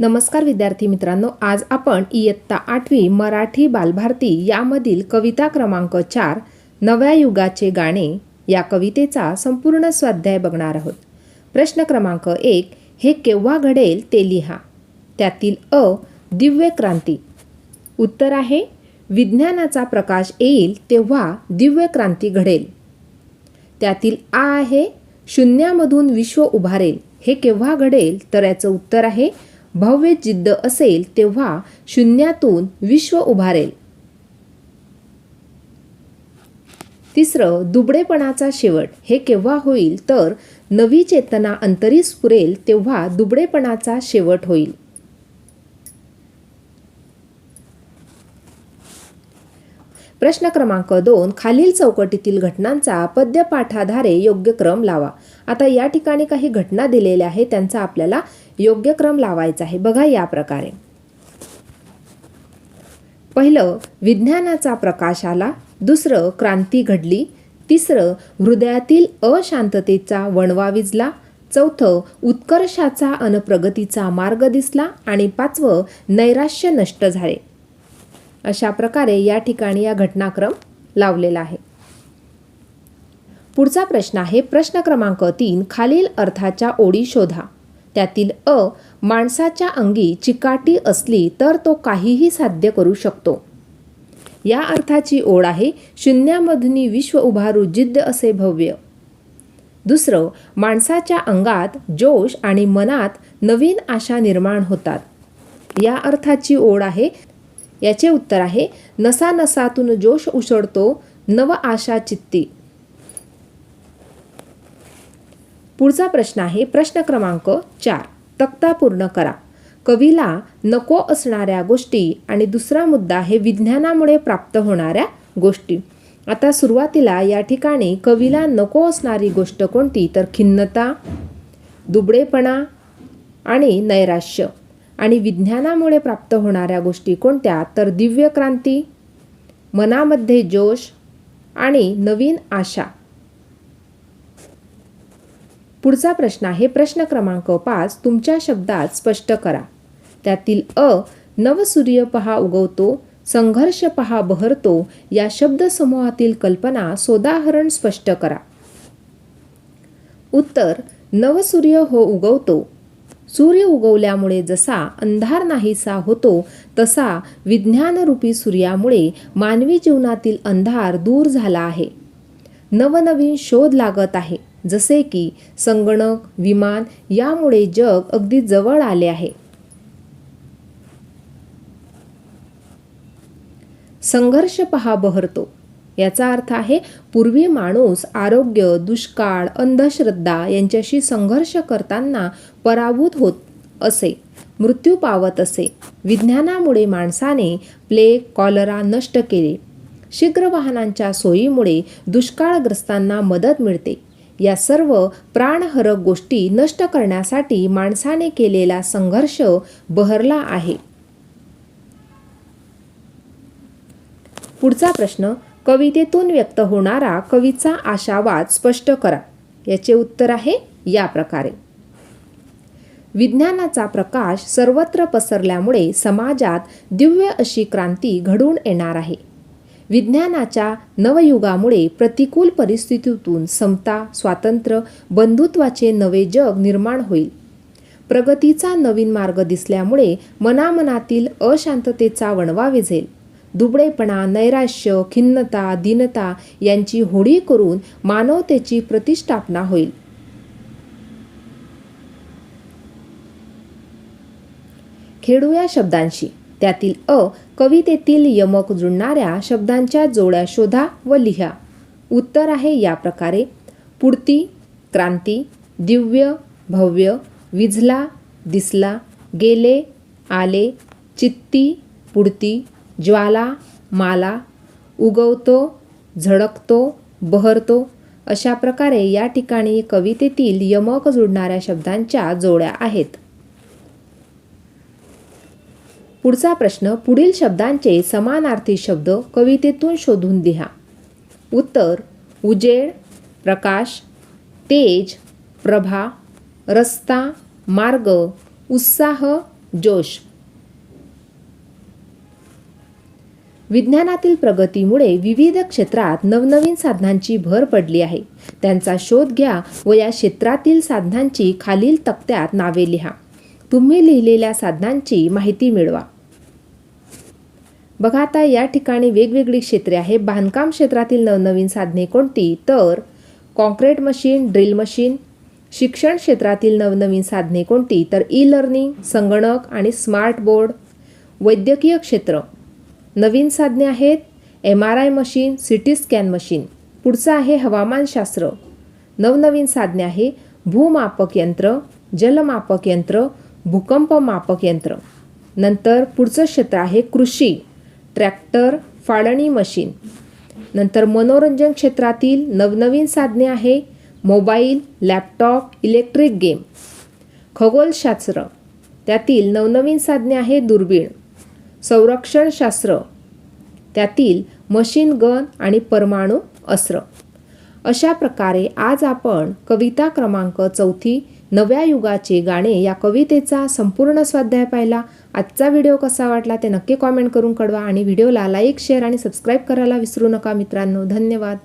नमस्कार विद्यार्थी मित्रांनो आज आपण इयत्ता आठवी मराठी बालभारती यामधील कविता क्रमांक चार नव्या युगाचे गाणे या कवितेचा संपूर्ण स्वाध्याय बघणार आहोत. प्रश्न क्रमांक एक हे केव्हा घडेल ते लिहा. त्यातील अ दिव्य क्रांती. उत्तर आहे विज्ञानाचा प्रकाश येईल तेव्हा दिव्य क्रांती घडेल. त्यातील आ आहे शून्यामधून विश्व उभारेल. हे केव्हा घडेल? तर याचं उत्तर आहे भव्य जिद्द असेल तेव्हा शून्यातून विश्व उभारेल. तिसरं दुबडेपणाचा शेवट. हे केव्हा होईल? तर नवी चेतना अंतरी स्फुरेल तेव्हा दुबडेपणाचा शेवट होईल. प्रश्न क्रमांक दोन खालील चौकटीतील घटनांचा पद्यपाठाधारे योग्य क्रम लावा. आता या ठिकाणी काही घटना दिलेल्या आहेत त्यांचा आपल्याला योग्य क्रम लावायचा आहे. बघा या प्रकारे. पहिलं विज्ञानाचा प्रकाश आला. दुसरं क्रांती घडली. तिसरं हृदयातील अशांततेचा वणवा विजला. चौथं उत्कर्षाचा अन प्रगतीचा मार्ग दिसला. आणि पाचवं नैराश्य नष्ट झाले. अशा प्रकारे या ठिकाणी या घटनाक्रम लावलेला आहे. पुढचा प्रश्न आहे. प्रश्न क्रमांक तीन खालील अर्थाच्या ओळी शोधा. त्यातील अ माणसाच्या अंगी चिकाटी असली तर तो काहीही साध्य करू शकतो. या अर्थाची ओढ आहे शून्यामधनी विश्व उभारू जिद्द असे भव्य. दुसरं माणसाच्या अंगात जोश आणि मनात नवीन आशा निर्माण होतात. या अर्थाची ओढ आहे याचे उत्तर आहे नसा नसातून जोश उसळतो नव आशा चित्ती. पुढचा प्रश्न आहे प्रश्न क्रमांक चार. तक्ता पूर्ण करा. कवीला नको असणाऱ्या गोष्टी आणि दुसरा मुद्दा हे विज्ञानामुळे प्राप्त होणाऱ्या गोष्टी. आता सुरुवातीला या ठिकाणी कवीला नको असणारी गोष्ट कोणती? तर खिन्नता दुबळेपणा आणि नैराश्य. आणि विज्ञानामुळे प्राप्त होणाऱ्या गोष्टी कोणत्या? तर दिव्य क्रांती मनामध्ये जोश आणि नवीन आशा. पुढचा प्रश्न आहे प्रश्न क्रमांक पाच तुमच्या शब्दात स्पष्ट करा. त्यातील अ नवसूर्य पहा उगवतो संघर्ष पहा बहरतो या शब्दसमूहातील कल्पना सोदाहरण स्पष्ट करा. उत्तर नवसूर्य हो उगवतो. सूर्य उगवल्यामुळे जसा अंधार नाहीसा होतो तसा विज्ञानरूपी सूर्यामुळे मानवी जीवनातील अंधार दूर झाला आहे. नवनवीन शोध लागत आहे. जसे की संगणक विमान यामुळे जग अगदी जवळ आले आहे. संघर्ष पहा बहरतो. याचा अर्थ आहे पूर्वी माणूस आरोग्य दुष्काळ अंधश्रद्धा यांच्याशी संघर्ष करताना पराभूत होत असे मृत्यू पावत असे. विज्ञानामुळे माणसाने प्लेग कॉलरा नष्ट केले. शीघ्र वाहनांच्या सोयीमुळे दुष्काळग्रस्तांना मदत मिळते. या सर्व प्राणहरक गोष्टी नष्ट करण्यासाठी माणसाने केलेला संघर्ष बहरला आहे. पुढचा प्रश्न कवितेतून व्यक्त होणारा कवीचा आशावाद स्पष्ट करा. याचे उत्तर आहे या प्रकारे. विज्ञानाचा प्रकाश सर्वत्र पसरल्यामुळे समाजात दिव्य अशी क्रांती घडून येणार आहे. विज्ञानाच्या नवयुगामुळे प्रतिकूल परिस्थितीतून समता स्वातंत्र्य बंधुत्वाचे नवे जग निर्माण होईल. प्रगतीचा नवीन मार्ग दिसल्यामुळे मनामनातील अशांततेचा वणवा विझेल. दुबळेपणा नैराश्य खिन्नता दीनता यांची होळी करून मानवतेची प्रतिष्ठापना होईल. खेळूया शब्दांशी. त्यातील अ कवितेतील यमक जुळणाऱ्या शब्दांच्या जोड्या शोधा व लिहा. उत्तर आहे या प्रकारे. पुढती क्रांती दिव्य भव्य विझला दिसला गेले आले चित्ती पुढती ज्वाला माला उगवतो झळकतो बहरतो अशा प्रकारे या ठिकाणी कवितेतील यमक जुळणाऱ्या शब्दांच्या जोड्या आहेत. पुढचा प्रश्न पुढील शब्दांचे समानार्थी शब्द कवितेतून शोधून लिहा. उत्तर उजेड प्रकाश तेज प्रभा रस्ता मार्ग उत्साह जोश. विज्ञानातील प्रगतीमुळे विविध क्षेत्रात नवनवीन साधनांची भर पडली आहे. त्यांचा शोध घ्या व या क्षेत्रातील साधनांची खालील तक्त्यात नावे लिहा. तुम्ही लिहिलेल्या साधनांची माहिती मिळवा. बघा आता या ठिकाणी वेगवेगळी क्षेत्रे आहे बांधकाम क्षेत्रातील नवनवीन साधने कोणती? तर कॉन्क्रीट मशीन ड्रिल मशीन शिक्षण क्षेत्रातील नवनवीन साधने कोणती? तर ई लर्निंग संगणक आणि स्मार्ट बोर्ड वैद्यकीय क्षेत्र. नवीन साधने आहेत. M R I machine C T scan machine. पुढचं आहे हवामानशास्त्र. नवनवीन साधने आहे. भूमापक यंत्र जलमापक यंत्र भूकंप मापक यंत्र. नंतर पुढचं क्षेत्र आहे कृषी. ट्रॅक्टर फाळणी मशीन. नंतर मनोरंजन क्षेत्रातील नवनवीन साधने आहे मोबाईल लॅपटॉप इलेक्ट्रिक गेम. खगोलशास्त्र. त्यातील नवनवीन साधने आहे दुर्बीण. संरक्षणशास्त्र. त्यातील मशीन गन आणि परमाणू अस्त्र. अशा प्रकारे आज आपण कविता क्रमांक चौथी नव्या युगाचे गाणे या कवितेचा संपूर्ण स्वाध्याय पाहिला. आजचा व्हिडिओ कसा वाटला ते नक्की कॉमेंट करून कळवा आणि व्हिडिओला लाईक शेअर आणि सबस्क्राईब करायला विसरू नका मित्रांनो. धन्यवाद.